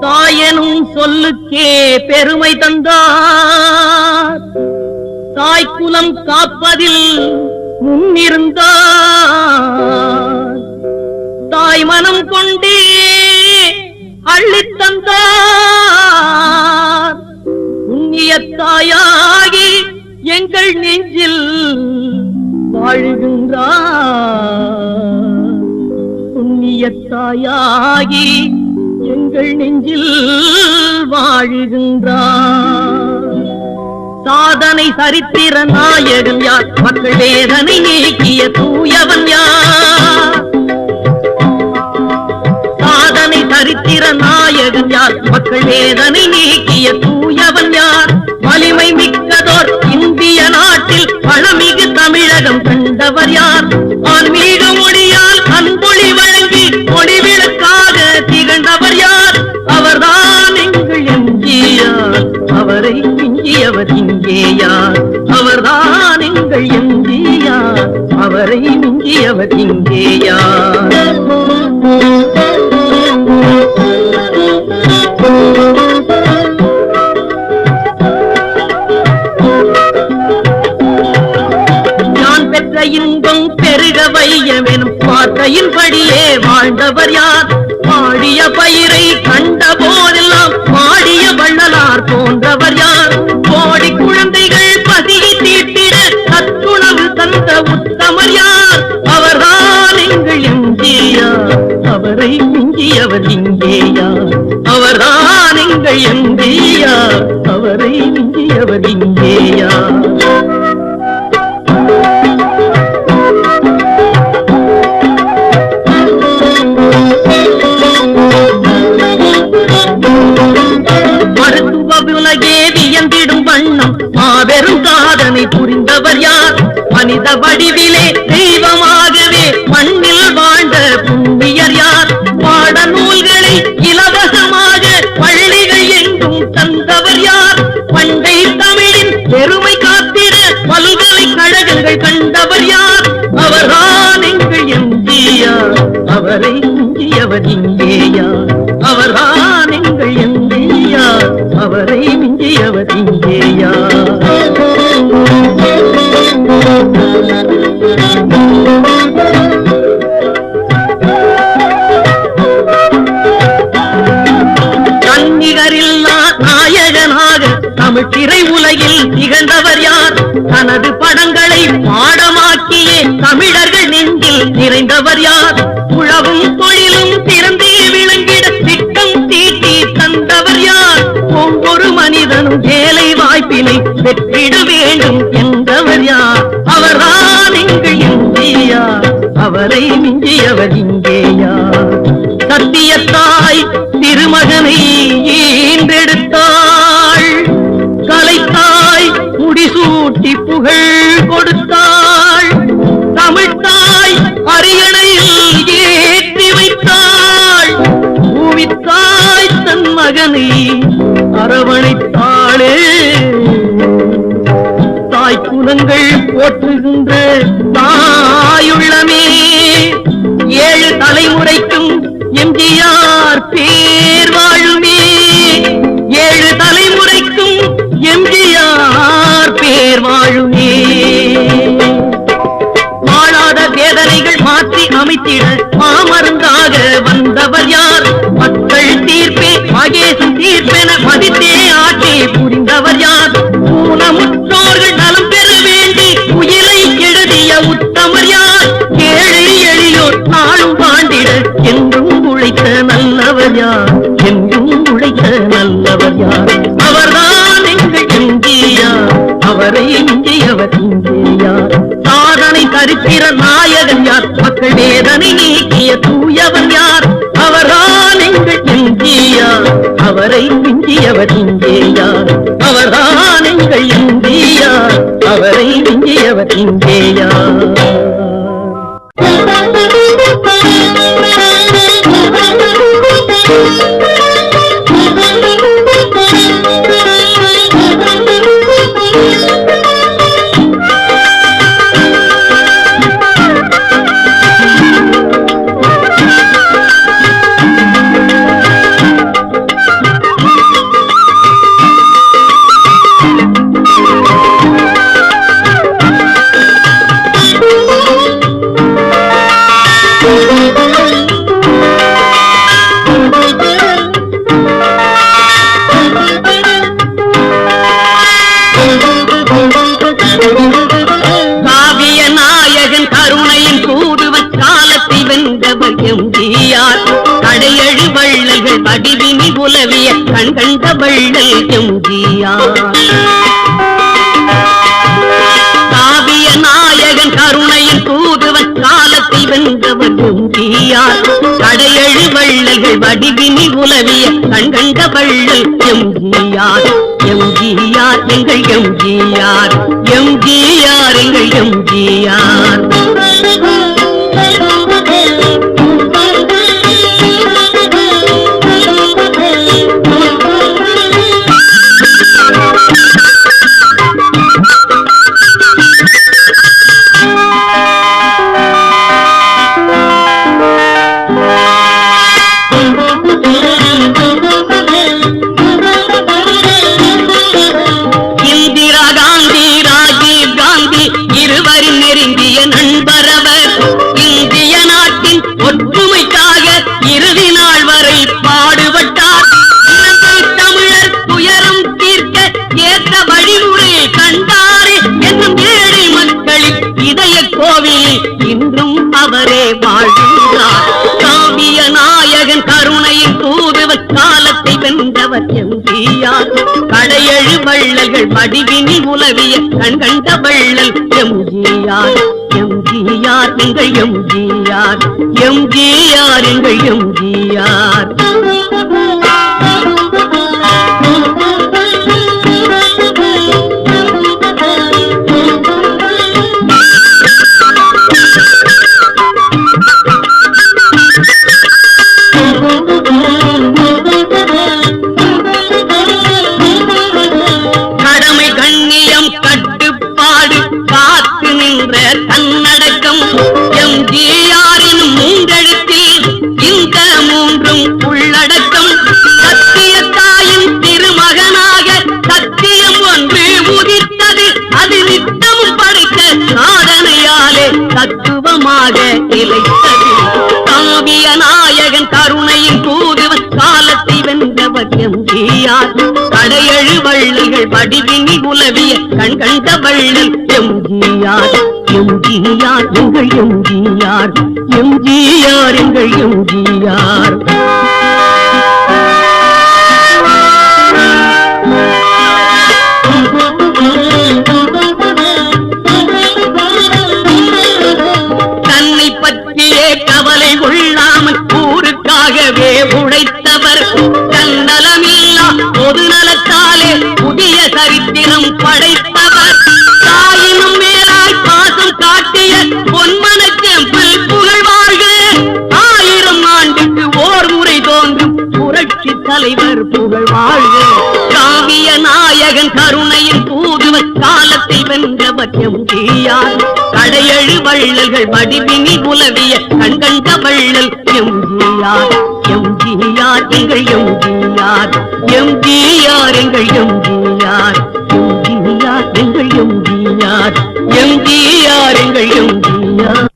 தாயனும் சொல்லுக்கே பெருமை தந்தார். தாய்க்குலம் காப்பதில் முன்னிருந்தார். தாய் மனம் கொண்டே அள்ளித் தந்தார் புண்ணிய தாயாகி எங்கள் நெஞ்சில் வாழ்கின்றார். புண்ணிய தாயாகி எங்கள் நெஞ்சில் வாழ்கின்றார். சாதனை சரித்திர நாயகன் யார்? மக்கள் வேதனை நீக்கிய தூயவன் யார்? யார் வேதனை நீக்கிய தூயவன் யார்? வலிமை மிக்கதோர் இந்திய நாட்டில் பழமிகு தமிழகம் கண்டவர் யார்? ஆன்மீக மொழியால் அன்பொழி வழங்கி மொழிவிளக்காக திகழ்ந்தவர் யார்? அவர்தான் எங்கள் எம்ஜிஆர். அவரை மிஞ்சியவர் இங்கே யார்? அவர்தான் எங்கள் எம்ஜிஆர். அவரை மிஞ்சியவர் இங்கே யார்? பெருக வையமெனும் வார்த்தையின்படியே வாழ்ந்தவர் யார்? பாடிய பயிரை கண்ட போதெல்லாம் பாடிய வள்ளலார் போன்றவர் யார்? கோடி குழந்தைகள் பசியை தீட்டிட சத்துணவு தந்த உத்தமர் யார்? அவர்தான் எங்கள் எம்ஜியார் அவரை மிஞ்சியவர் இங்கேயா அவர்தான் எங்கள் எம்ஜியார் அவரை மிஞ்சியவர் இங்கேயா வண்ணம் மாபெரும் சாதனை புரிந்தவர் யார்? மனித வடிவிலே தெய்வமாகவே மண்ணில் வாழ்ந்த புண்ணியர் யார்? பாட நூல்களை இலவசமாக பள்ளிகள் எங்கும் தந்தவர் யார்? பண்டை தமிழின் பெருமை காத்திட பல்கலைக்கழகங்கள் கண்டவர் யார்? அவர்தான் எங்கள் எம்ஜிஆர். அவரை மிஞ்சியவர் இங்கேயார் கன்னிகரில்லா தமிழ் திரை உலகில் திகழ்ந்தவர் யார்? தனது படங்களை பாடமாக்கியே தமிழர்கள் நெஞ்சில் நிறைந்தவர் யார்? உழவும் தொழிலும் திறந்த மனிதனும் வேலை வாய்ப்பினை பெற்றிட வேண்டும் என்றவர் யார்? அவர்தான் எங்கள் இந்தியார் அவரை மிஞ்சியவர் இங்கேயார் சத்தியத்தாய் திருமகனை ஈன்றெடுத்தாள். கலைத்தாய் முடிசூட்டி புகழ் கொடுத்தாள். தமிழ்த்தாய் அரியணையில் ஏற்றி வைத்தாள். பூமித்தாய் தன் மகனை அரவணைத்தாளே தாய் குலங்கள் போற்றுகின்ற தாயுள்ளமே. ஏழு தலைமுறைக்கும் எம்ஜிஆர் பேர் வாழுமே. ஏழு தலைமுறைக்கும் எம்ஜிஆர் பேர் வாழுமே. வாழாத வேதனைகள் மாற்றி அமைத்திட மாமருந்தாக வந்தவர் யார்? மக்கள் தீர்ப்பு அவரை இந்தியவர் இந்தியார் சாதனை சரித்திர நாயகன் யார்? மக்கள் வேதனை நீக்கிய தூயவன் யார்? அவரால் எங்கள் இந்தியார் அவரை இந்தியவர் இந்தியார் அவரால் எங்கள் இந்தியார் அவரை இந்தியவர் இந்தியார் வள்ளல்கள் வடிவினி உலவிய கண்கண்ட வள்ளல் எம்ஜிஆர் காவிய நாயகன் கருணையின் தூதுவன் காலத்தில் வென்றவர் எம்ஜிஆர் கடையழு வள்ளல்கள் வடிவினி உலவிய கண்கண்ட வள்ளல் எம்ஜிஆர் எம்ஜிஆர் எங்கள் எம்ஜிஆர் எம்ஜிஆர் எங்கள் எம்ஜிஆர் அவரே வாழ்கிறார் காவிய நாயகன் கருணையின் தூதுவர் காலத்தை வென்றவர் எம்ஜிஆர். கடையழு வள்ளல்கள் வடிவினி உலவிய கண்கண்ட வள்ளல் எம்ஜிஆர். எம்ஜிஆர் எங்கள் எம்ஜிஆர். எம்ஜிஆர் எங்கள் எம்ஜிஆர். உருவமாக நிலைத்தது. காவிய நாயகன் கருணையின் தூதுவன் காலத்தை வென்றவர் எம்ஜிஆர் கடையழு வள்ளல்கள் படிவினி உலவிய கண் கண்ட வள்ளல் எம்ஜிஆர் எம்ஜிஆர் எங்கள் எம்ஜிஆர் எம்ஜிஆர் எங்கள் எம்ஜிஆர் சரித்திரம் படைத்தவர். தாயினும் மேலாய் பாசம் காட்டிய பொன்மன செம்பல் ஆயிரம் ஆண்டுக்கு ஓர் முறை தோன்றும் புரட்சி தலைவர் புகழ்வாழ்க. காவிய நாயகன் கருணையின் தூதுவர் காலத்தை வென்றவர் தீயார். கடையழு வள்ளல்கள் வடிவினி உலவிய கண்கண்ட வள்ளல் எம்ஜியார் எம்ஜியார் எங்கள் எம்ஜியார் எம்ஜியார் எங்கள் எம்ஜியார் எம்ஜியார் எங்கள் எம்ஜியார் எம்ஜியார் எங்கள் எம்ஜியார்